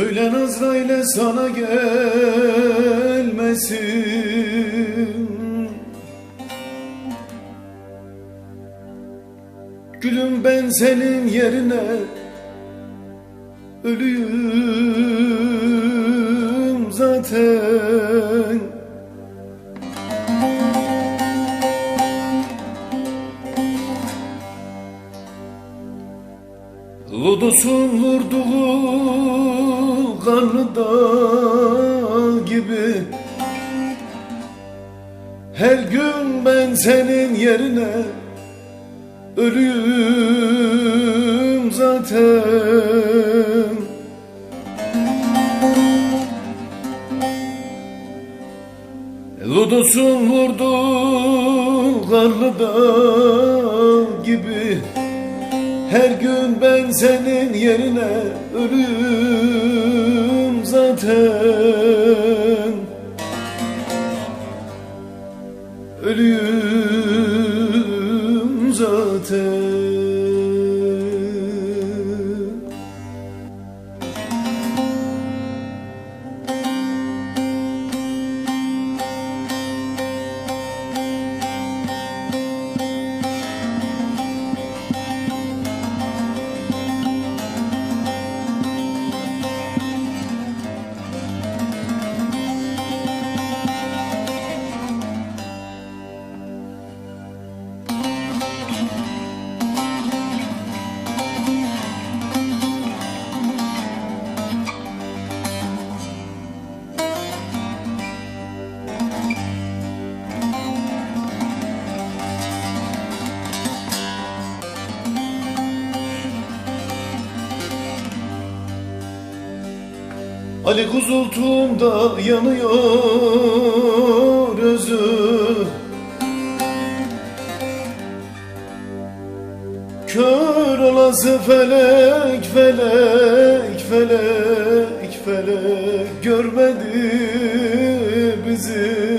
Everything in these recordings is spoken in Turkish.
Söylen Azrail'e sana gelmesin. Gülüm ben senin yerine Ölüyüm zaten Lodosun vurduğu kanlı dağ gibi. Her gün ben senin yerine Ölüyüm zaten. Lodosun vurduğu karlı dağ gibi her gün ben senin yerine ölüm zaten. Ölüm zaten Ali kuzultuğumda yanıyor özü. Kör olası felek felek felek felek görmedi bizi.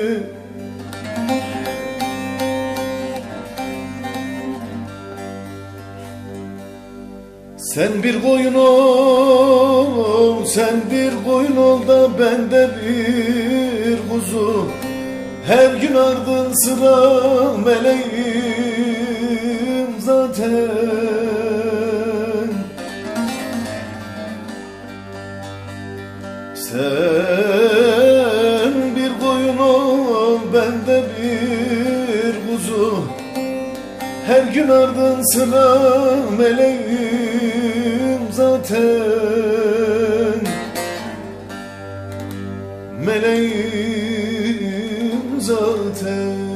Sen bir koyun ol, sen bir koyun ol da ben bir kuzu Her gün ardın sıra meleğim zaten. Sen bir koyun ol, ben de bir kuzu her gün ardın sıra meleğim zaten Meleğim zaten